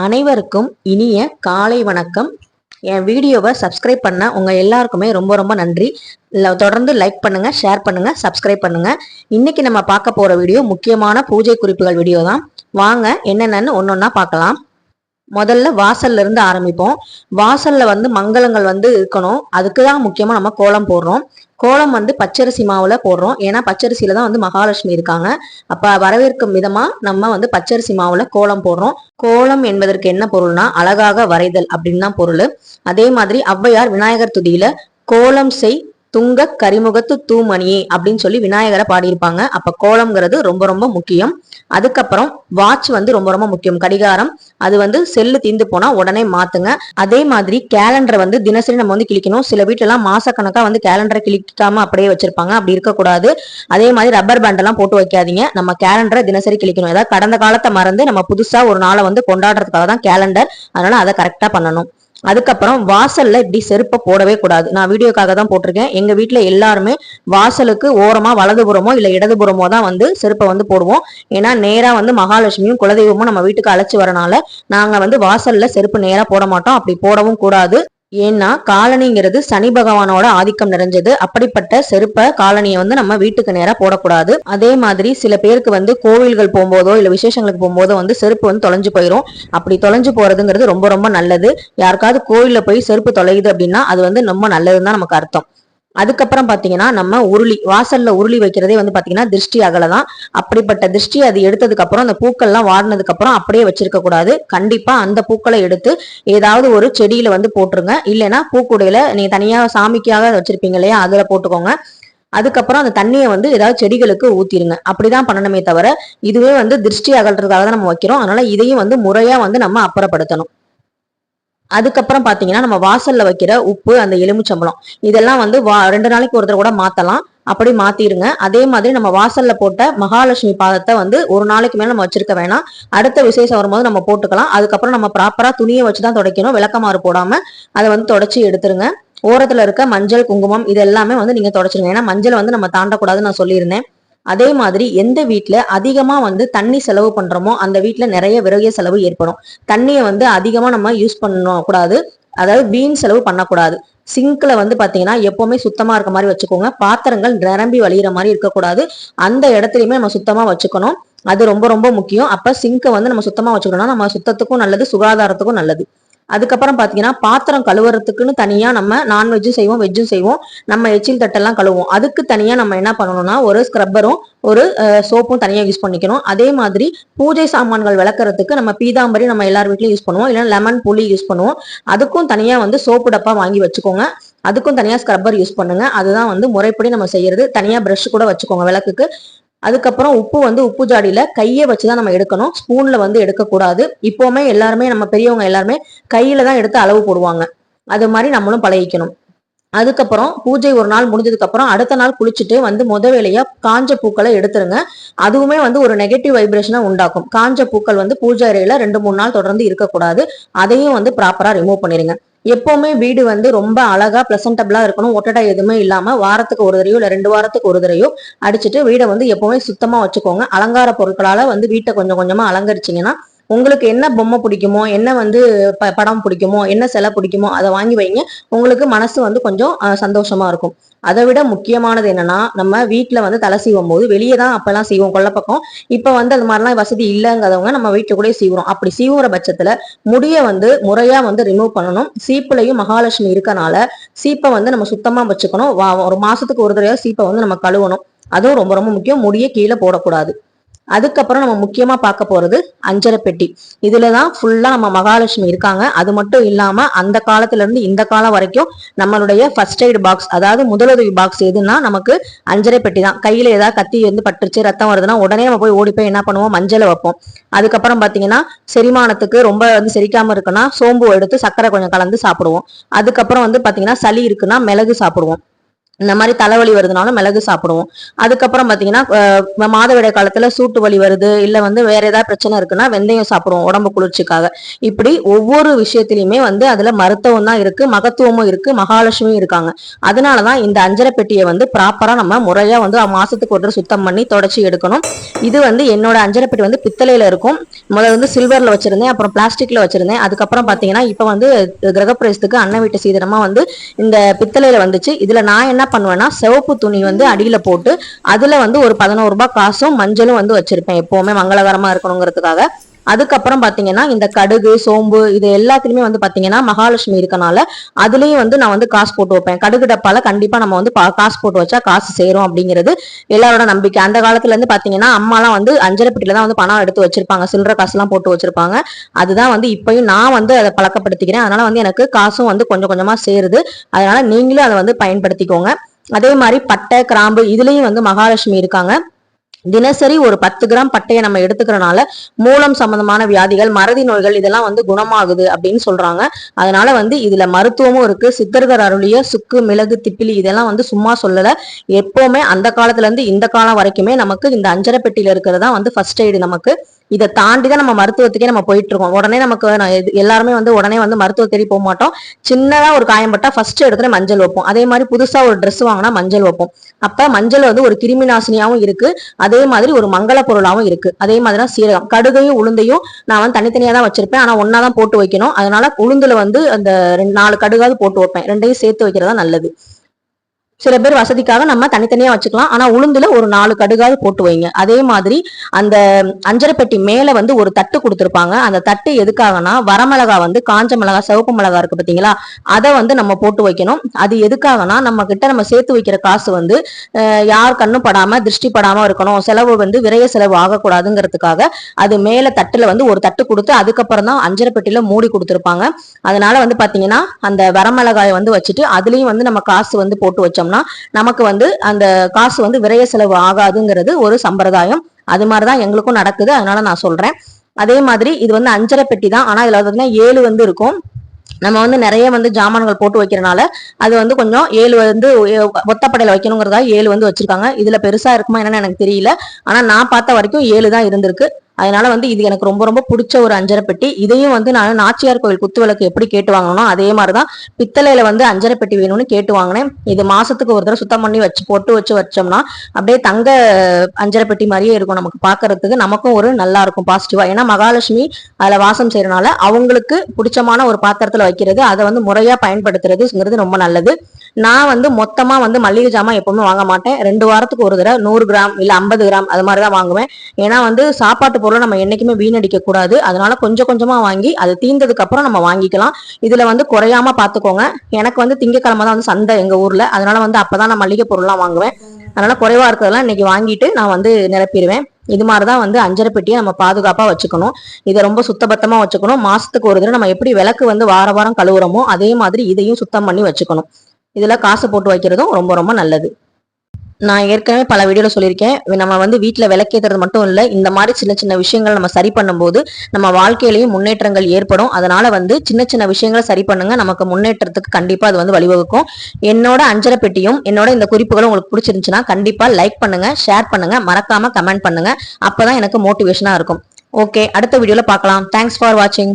அனைவருக்கும் இனிய காலை வணக்கம். என் வீடியோவை சப்ஸ்கிரைப் பண்ண உங்கள் எல்லாருக்குமே ரொம்ப ரொம்ப நன்றி. தொடர்ந்து லைக் பண்ணுங்கள் ஷேர் பண்ணுங்கள் சப்ஸ்கிரைப் பண்ணுங்கள் இன்றைக்கி நம்ம பார்க்க போகிற வீடியோ முக்கியமான பூஜை குறிப்புகள் வீடியோ தான் வாங்க என்னென்னு ஒன்றா பார்க்கலாம். முதல்ல வாசல்ல இருந்து ஆரம்பிப்போம். வாசல்ல வந்து மங்களங்கள் வந்து இருக்கணும். அதுக்கு தான் முக்கியமா நம்ம கோலம் போடுறோம். கோலம் வந்து பச்சரிசி மாவுல போடுறோம். ஏன்னா பச்சரிசியில தான் வந்து மகாலட்சுமி இருக்காங்க. அப்ப வரவேற்கும் விதமா நம்ம வந்து பச்சரிசி மாவுல கோலம் போடுறோம். கோலம் என்பதற்கு என்ன பொருள்னா அழகாக வரைதல் அப்படின்னு தான் பொருள். அதே மாதிரி ஔவையார் விநாயகர் துதியில கோலம் செய் துங்க கரிமுகத்து தூமணியே அப்படின்னு சொல்லி விநாயகரை பாடியிருப்பாங்க. அப்ப கோலம்ங்கிறது ரொம்ப ரொம்ப முக்கியம். அதுக்கப்புறம் வாட்ச் வந்து ரொம்ப ரொம்ப முக்கியம். கடிகாரம் அது வந்து செல்லு தீந்து போனா உடனே மாத்துங்க. அதே மாதிரி கேலண்டரை வந்து தினசரி நம்ம வந்து கிழிக்கணும். சில வீட்டுல எல்லாம் மாசக்கணக்கா வந்து கேலண்டரை கிளிக்காம அப்படியே வச்சிருப்பாங்க. அப்படி இருக்கக்கூடாது. அதே மாதிரி ரப்பர் பேண்ட் எல்லாம் போட்டு வைக்காதீங்க. நம்ம கேலண்டரை தினசரி கிழிக்கணும். ஏதாவது கடந்த காலத்தை மறந்து நம்ம புதுசா ஒரு நாளை வந்து கொண்டாடுறதுக்காக தான் கேலண்டர் அதனால அதை கரெக்டா பண்ணணும். அதுக்கப்புறம் வாசல்ல இப்படி செருப்பை போடவே கூடாது. நான் வீடியோக்காக தான் போட்டிருக்கேன். எங்க வீட்டுல எல்லாருமே வாசலுக்கு ஓரமா வலதுபுறமோ இல்ல இடதுபுறமோ தான் வந்து செருப்பை வந்து போடுவோம். ஏன்னா நேரா வந்து மகாலட்சுமியும் குலதெய்வமும் நம்ம வீட்டுக்கு அழைச்சி வரனால நாங்க வந்து வாசல்ல செருப்பு நேரா போட மாட்டோம். அப்படி போடவும் கூடாது. ஏன்னா காலனிங்கிறது சனி பகவானோட ஆதிக்கம் நிறைஞ்சது. அப்படிப்பட்ட செருப்ப காலனியை வந்து நம்ம வீட்டுக்கு நேரா போடக்கூடாது. அதே மாதிரி சில பேருக்கு வந்து கோவில்கள் போகும்போதோ இல்ல விசேஷங்களுக்கு போகும்போதோ வந்து செருப்பு வந்து தொலைஞ்சு போயிடும் அப்படி தொலைஞ்சு போறதுங்கிறது ரொம்ப ரொம்ப நல்லது. யாருக்காவது கோவில்ல போய் செருப்பு தொலையுது அப்படின்னா அது வந்து ரொம்ப நல்லதுன்னு தான் நமக்கு அர்த்தம். அதுக்கப்புறம் பாத்தீங்கன்னா நம்ம உருளி வாசல்ல உருளி வைக்கிறதே வந்து பாத்தீங்கன்னா திருஷ்டி அகலதான். அப்படிப்பட்ட திருஷ்டி அது எடுத்ததுக்கு அப்புறம் அந்த பூக்கள்லாம் வாடினதுக்கு அப்புறம் அப்படியே வச்சிருக்க கூடாது. கண்டிப்பா அந்த பூக்களை எடுத்து ஏதாவது ஒரு செடியில வந்து போட்டுருங்க. இல்லைன்னா பூக்குடையில நீ தனியா சாமிக்காக வச்சிருப்பீங்க இல்லையா? அதுல போட்டுக்கோங்க. அதுக்கப்புறம் அந்த தண்ணியை வந்து ஏதாவது செடிகளுக்கு ஊத்திருங்க. அப்படிதான் பண்ணணுமே தவிர இதுவே வந்து திருஷ்டி அகல்றதுக்காக தான் நம்ம வைக்கிறோம். அதனால இதையும் வந்து முறையா வந்து நம்ம அப்புறப்படுத்தணும். அதுக்கப்புறம் பாத்தீங்கன்னா நம்ம வாசல்ல வைக்கிற உப்பு அந்த எலுமிச்சம்பழம் இதெல்லாம் வந்து வா- ரெண்டு நாளைக்கு ஒருத்தர் கூட மாத்தலாம். அப்படி மாத்திருங்க அதே மாதிரி நம்ம வாசல்ல போட்ட மகாலட்சுமி பாதத்தை வந்து ஒரு நாளைக்கு மேல நம்ம வச்சிருக்க வேணாம். அடுத்த விசேஷம் வரும்போது நம்ம போட்டுக்கலாம். அதுக்கப்புறம் நம்ம ப்ராப்பரா துணியை வச்சுதான் துடைக்கணும். விளக்கமாறு போடாம அதை வந்து தொடச்சி எடுத்துருங்க. ஓரத்துல இருக்க மஞ்சள் குங்குமம் இது எல்லாமே வந்து நீங்க தொடச்சிருங்க. ஏன்னா மஞ்சள் வந்து நம்ம தாண்டக்கூடாதுன்னு நான் சொல்லியிருந்தேன். அதே மாதிரி எந்த வீட்டில் அதிகமாக வந்து தண்ணி செலவு பண்ணுறோமோ அந்த வீட்டில் நிறைய விரய செலவு ஏற்படும். தண்ணியை வந்து அதிகமாக நம்ம யூஸ் பண்ணணும் கூடாது. அதாவது வீண் செலவு பண்ணக்கூடாது சிங்க்ல வந்து பாத்தீங்கன்னா எப்பவுமே சுத்தமா இருக்க மாதிரி வச்சுக்கோங்க. பாத்திரங்கள் நிரம்பி வழியிற மாதிரி இருக்கக்கூடாது அந்த இடத்துலயுமே நம்ம சுத்தமா வச்சுக்கணும். அது ரொம்ப ரொம்ப முக்கியம். அப்ப சிங்கை வந்து நம்ம சுத்தமா வச்சுக்கணும்னா நம்ம சுத்தத்துக்கும் நல்லது சுகாதாரத்துக்கும் நல்லது. அதுக்கப்புறம் பார்த்தீங்கன்னா பாத்திரம் கழுவுறதுக்குன்னு தனியாக நம்ம நான்வெஜ்ஜும் செய்வோம் வெஜ்ஜும் செய்வோம். நம்ம எச்சில் தட்டெல்லாம் கழுவுவோம். அதுக்கு தனியாக நம்ம என்ன பண்ணணும்னா ஒரு ஸ்க்ரப்பரும் ஒரு சோப்பும் தனியாக யூஸ் பண்ணிக்கணும். அதே மாதிரி பூஜை சாமான்கள் விளக்குறதுக்கு நம்ம பீதாம்பரி நம்ம எல்லார் வீட்லையும் யூஸ் பண்ணுவோம். இல்லைன்னா லெமன் புளி யூஸ் பண்ணுவோம். அதுக்கும் தனியாக வந்து சோப்பு டப்பா வாங்கி வச்சுக்கோங்க. அதுக்கும் தனியாக ஸ்க்ரப்பர் யூஸ் பண்ணுங்க. அதுதான் வந்து முறைப்படி நம்ம செய்யறது. தனியாக ப்ரஷ் கூட வச்சுக்கோங்க விளக்குக்கு. அதுக்கப்புறம் உப்பு வந்து உப்பு ஜாடியில கையை வச்சுதான் நம்ம எடுக்கணும். ஸ்பூன்ல வந்து எடுக்கக்கூடாது. இப்போவுமே எல்லாருமே நம்ம பெரியவங்க எல்லாருமே கையில தான் எடுத்து அளவு போடுவாங்க. அது மாதிரி நம்மளும் பழகிக்கணும். அதுக்கப்புறம் பூஜை ஒரு நாள் முடிஞ்சதுக்கு அப்புறம் அடுத்த நாள் குளிச்சுட்டு வந்து முத வேலையா காஞ்ச பூக்களை எடுத்துருங்க. அதுவுமே வந்து ஒரு நெகட்டிவ் வைப்ரேஷனை உண்டாக்கும். காஞ்ச பூக்கள் வந்து பூஜை அறையில ரெண்டு மூணு நாள் தொடர்ந்து இருக்கக்கூடாது. அதையும் வந்து ப்ராப்பரா ரிமூவ் பண்ணிருங்க. எப்போவுமே வீடு வந்து ரொம்ப அழகா பிளசன்டபிளா இருக்கணும். ஒட்டடை எதுவுமே இல்லாம வாரத்துக்கு ஒரு தடவையோ இல்ல ரெண்டு வாரத்துக்கு ஒரு தடையோ அடிச்சுட்டு வீடை வந்து எப்பவுமே சுத்தமா வச்சுக்கோங்க. அலங்கார பொருட்களால வந்து வீட்டை கொஞ்சம் கொஞ்சமா அலங்கரிச்சிங்கன்னா உங்களுக்கு என்ன பொம்மை பிடிக்குமோ என்ன வந்து ப- படம் பிடிக்குமோ என்ன சிலை பிடிக்குமோ அதை வாங்கி வைங்க. உங்களுக்கு மனசு வந்து கொஞ்சம் சந்தோஷமா இருக்கும். அதை விட முக்கியமானது என்னன்னா நம்ம வீட்டில் வந்து தலை சீவும் போது வெளியே தான் அப்பெல்லாம் செய்வோம் கொல்லப்பக்கம் இப்போ வந்து அது மாதிரிலாம் வசதி இல்லைங்கிறவங்க நம்ம வீட்டில் கூட சீவுறோம். அப்படி சீவுற பட்சத்தில் முடியை வந்து முறையாக வந்து ரிமூவ் பண்ணணும். சீப்புலையும் மகாலட்சுமி இருக்கனால சீப்பை வந்து நம்ம சுத்தமாக வச்சுக்கணும். வா- ஒரு மாசத்துக்கு ஒரு தடவை சீப்பை வந்து நம்ம கழுவணும். அதுவும் ரொம்ப ரொம்ப முக்கியம். முடியை கீழே போடக்கூடாது. அதுக்கப்புறம் நம்ம முக்கியமா பார்க்க போறது அஞ்சரை பெட்டி இதுலதான் ஃபுல்லா நம்ம மகாலட்சுமி இருக்காங்க. அது மட்டும் இல்லாம அந்த காலத்துல இருந்து இந்த காலம் வரைக்கும் நம்மளுடைய ஃபர்ஸ்ட் எய்ட் பாக்ஸ் அதாவது முதலுதவி பாக்ஸ் எதுன்னா நமக்கு அஞ்சரை பெட்டி தான். கையில ஏதாவது கத்தி வந்து பட்டுருச்சு ரத்தம் வருதுன்னா உடனே நம்ம போய் ஓடி போய் என்ன பண்ணுவோம்? மஞ்சளை வைப்போம். அதுக்கப்புறம் பாத்தீங்கன்னா செரிமானத்துக்கு ரொம்ப வந்து செரிக்காம இருக்குன்னா சோம்பு எடுத்து சர்க்கரை கொஞ்சம் கலந்து சாப்பிடுவோம். அதுக்கப்புறம் வந்து பாத்தீங்கன்னா சளி இருக்குன்னா மிளகு சாப்பிடுவோம். இந்த மாதிரி தலைவலி வருதுனாலும் மிளகு சாப்பிடுவோம். அதுக்கப்புறம் பார்த்தீங்கன்னா மாதவிடை மாதவிடாய் சூட்டு வலி வருது இல்லை வந்து வேற ஏதாவது பிரச்சனை இருக்குன்னா வெந்தயம் சாப்பிடுவோம் உடம்பு குளிர்ச்சிக்காக. இப்படி ஒவ்வொரு விஷயத்திலையுமே வந்து அதில் மருத்துவம் தான் இருக்கு மகத்துவமும் இருக்கு மகாலட்சுமியும் இருக்காங்க. அதனால தான் இந்த அஞ்சரை பெட்டியை வந்து ப்ராப்பராக நம்ம முறையாக வந்து மாசத்துக்கு ஒரு சுத்தம் பண்ணி தொடச்சி எடுக்கணும். இது வந்து என்னோட அஞ்சரை பெட்டி வந்து பித்தளையில இருக்கும். முதல்ல வந்து சில்வரில் வச்சிருந்தேன் அப்புறம் பிளாஸ்டிக்ல வச்சிருந்தேன். அதுக்கப்புறம் பார்த்தீங்கன்னா இப்போ வந்து கிரகப்பிரவேசத்துக்கு அன்ன வீட்டு சீதனமாக வந்து இந்த பித்தளையில வந்துச்சு. இதில் நான் என்ன பண்ணுவேன்னா சிவப்பு துணி வந்து அடியில் போட்டு அதுல வந்து ஒரு பதினோரு ரூபாய் காசும் மஞ்சளும் வந்து வச்சிருப்பேன் எப்போவுமே மங்களகரமா இருக்கணுங்கிறதுக்காக. அதுக்கப்புறம் பாத்தீங்கன்னா இந்த கடுகு சோம்பு இது எல்லாத்துலயுமே வந்து பாத்தீங்கன்னா மகாலட்சுமி இருக்கனால அதுலயும் வந்து நான் வந்து காசு போட்டு வைப்பேன். கடுகு டப்பால கண்டிப்பா நம்ம வந்து பா- காசு போட்டு வச்சா காசு சேரும் அப்படிங்கிறது எல்லாரோட நம்பிக்கை. அந்த காலத்துல இருந்து பாத்தீங்கன்னா அம்மாலாம் வந்து அஞ்சரை பெட்டில தான் வந்து பணம் எடுத்து வச்சிருப்பாங்க. சில்லற காசுலாம் போட்டு வச்சிருப்பாங்க. அதுதான் வந்து இப்பயும் நான் வந்து அதை பழக்கப்படுத்திக்கிறேன். அதனால வந்து எனக்கு காசும் வந்து கொஞ்சம் கொஞ்சமா சேருது. அதனால நீங்களும் அதை வந்து பயன்படுத்திக்கோங்க. அதே மாதிரி பட்டை கிராம்பு இதுலயும் வந்து மகாலட்சுமி இருக்காங்க. தினசரி ஒரு பத்து கிராம் பட்டையை நம்ம எடுத்துக்கிறனால மூலம் சம்பந்தமான வியாதிகள் மறதி நோய்கள் இதெல்லாம் வந்து குணமாகுது அப்படின்னு சொல்றாங்க. அதனால வந்து இதுல மருத்துவமும் இருக்கு. சித்தர்கள் அருளிய சுக்கு மிளகு திப்பிலி இதெல்லாம் வந்து சும்மா சொல்லல. எப்பவுமே அந்த காலத்துல இருந்து இந்த காலம் வரைக்குமே நமக்கு இந்த அஞ்சரை பெட்டியில இருக்கிறதா வந்து ஃபர்ஸ்ட் எய்டு நமக்கு இதை தாண்டி தான் நம்ம மருத்துவத்துக்கே நம்ம போயிட்டு இருக்கோம் உடனே நமக்கு நான் எல்லாருமே வந்து உடனே வந்து மருத்துவ தேடி போக மாட்டோம். சின்னதா ஒரு காயம் பட்டா ஃபர்ஸ்ட் இடத்துல மஞ்சள் வைப்போம். அதே மாதிரி புதுசா ஒரு ட்ரெஸ் வாங்கினா மஞ்சள் வைப்போம். அப்ப மஞ்சள் வந்து ஒரு கிருமி நாசினியாவும் இருக்கு. அதே மாதிரி ஒரு மங்கள பொருளாவும் இருக்கு. அதே மாதிரி தான் சீரகம். கடுகையும் உளுந்தையும் நான் வந்து தனித்தனியா தான் வச்சிருப்பேன். ஆனா ஒன்னா தான் போட்டு வைக்கணும். அதனால உளுந்துல வந்து அந்த ரெண்டு நாலு கடுகாவது போட்டு வைப்பேன். ரெண்டையும் சேர்த்து வைக்கிறதா நல்லது. சில பேர் வசதிக்காக நம்ம தனித்தனியா வச்சுக்கலாம். ஆனா உளுந்துல ஒரு நாலு கடுகாவது போட்டு வைங்க. அதே மாதிரி அந்த அஞ்சரை பெட்டி மேல வந்து ஒரு தட்டு கொடுத்துருப்பாங்க. அந்த தட்டு எதுக்காகனா வரமிளகா வந்து காஞ்ச மிளகா சிவப்பு மிளகா இருக்கு பாத்தீங்களா? அதை வந்து நம்ம போட்டு வைக்கணும். அது எதுக்காகனா நம்ம கிட்ட நம்ம சேர்த்து வைக்கிற காசு வந்து யார் கண்ணும் படாம திருஷ்டி படாம இருக்கணும். செலவு வந்து விரைய செலவு ஆகக்கூடாதுங்கிறதுக்காக அது மேல தட்டுல வந்து ஒரு தட்டு கொடுத்து அதுக்கப்புறம் தான் அஞ்சரை பெட்டியில மூடி கொடுத்துருப்பாங்க. அதனால வந்து பாத்தீங்கன்னா அந்த வரமிளகாயை வந்து வச்சுட்டு அதுலயும் வந்து நம்ம காசு வந்து போட்டு வச்சோம்னா நமக்கு வந்து அந்த காசு வந்து விரைய செலவு ஆகாதுங்கிறது ஒரு சம்பிரதாயம். அது மாதிரிதான் எங்களுக்கும் நடக்குது. அதனால நான் சொல்றேன். அதே மாதிரி இது வந்து அஞ்சரை பெட்டி தான். ஆனா இதுல பாத்தீங்கன்னா ஏழு வந்து இருக்கும். நம்ம வந்து நிறைய வந்து ஜாமான்கள் போட்டு வைக்கிறனால அது வந்து கொஞ்சம் ஏழு வந்து ஒத்தப்படையில வைக்கணுங்கிறதா ஏழு வந்து வச்சிருக்காங்க. இதுல பெருசா இருக்குமா என்னன்னு எனக்கு தெரியல. ஆனா நான் பார்த்த வரைக்கும் ஏழு தான் இருந்திருக்கு. அதனால வந்து இது எனக்கு ரொம்ப ரொம்ப பிடிச்ச ஒரு அஞ்சரை பெட்டி இதையும் வந்து நான் நாச்சியார் கோவில் குத்து விளக்கு எப்படி கேட்டு வாங்கணும் அதே மாதிரிதான் பித்தளையில வந்து அஞ்சரை பெட்டி வேணும்னு கேட்டு வாங்கினேன். இது மாசத்துக்கு ஒரு தடவை சுத்தம் பண்ணி வச்சு போட்டு வச்சு வச்சோம்னா அப்படியே தங்க அஞ்சரை பெட்டி மாதிரியே இருக்கும் நமக்கு பாக்குறதுக்கு. நமக்கும் ஒரு நல்லா இருக்கும் பாசிட்டிவா ஏன்னா மகாலட்சுமி அதுல வாசம் செய்யறனால அவங்களுக்கு பிடிச்சமான ஒரு பாத்திரத்துல வைக்கிறது அதை வந்து முறையா பயன்படுத்துறதுங்கிறது ரொம்ப நல்லது. நான் வந்து மொத்தமா வந்து மல்லிகை ஜாமான் எப்பவுமே வாங்க மாட்டேன். ரெண்டு வாரத்துக்கு ஒரு தடவை நூறு கிராம் இல்ல ஐம்பது கிராம் அது மாதிரி தான் வாங்குவேன். ஏன்னா வந்து சாப்பாட்டு பொருளை நம்ம என்னைக்குமே வீணடிக்க கூடாது. அதனால கொஞ்சம் கொஞ்சமா வாங்கி அது தீர்ந்ததுக்கு அப்புறம் நம்ம வாங்கிக்கலாம். இதுல வந்து குறையாம பாத்துக்கோங்க. எனக்கு வந்து திங்கக்கிழமை தான் வந்து சந்தை எங்க ஊர்ல. அதனால வந்து அப்பதான் நான் மளிகை பொருள்லாம் வாங்குவேன். அதனால குறைவா இருக்கிறதெல்லாம் இன்னைக்கு வாங்கிட்டு நான் வந்து நிரப்பிடுவேன். இது மாதிரிதான் வந்து அஞ்சரை பெட்டியை நம்ம பாதுகாப்பா வச்சுக்கணும். இதை ரொம்ப சுத்தபத்தமா வச்சுக்கணும். மாசத்துக்கு ஒரு தடவை நம்ம எப்படி விளக்கு வந்து வார வாரம் கழுவுறோமோ அதே மாதிரி இதையும் சுத்தம் பண்ணி வச்சுக்கணும். இதில் காசு போட்டு வைக்கிறதும் ரொம்ப ரொம்ப நல்லது. நான் ஏற்கனவே பல வீடியோவில் சொல்லியிருக்கேன். நம்ம வந்து வீட்டில் விளக்கேற்றது மட்டும் இல்லை இந்த மாதிரி சின்ன சின்ன விஷயங்கள் நம்ம சரி பண்ணும்போது நம்ம வாழ்க்கையிலையும் முன்னேற்றங்கள் ஏற்படும். அதனால் வந்து சின்ன சின்ன விஷயங்களை சரி பண்ணுங்கள் நமக்கு முன்னேற்றத்துக்கு கண்டிப்பாக அது வந்து வழிவகுக்கும். என்னோட அஞ்சரை பெட்டியும் என்னோட இந்த குறிப்புகளும் உங்களுக்கு பிடிச்சிருந்துச்சுன்னா கண்டிப்பாக லைக் பண்ணுங்கள் ஷேர் பண்ணுங்கள் மறக்காமல் கமெண்ட் பண்ணுங்கள் அப்போ தான் எனக்கு மோட்டிவேஷனாக இருக்கும். ஓகே அடுத்த வீடியோவில் பார்க்கலாம். தேங்க்ஸ் ஃபார் வாட்சிங்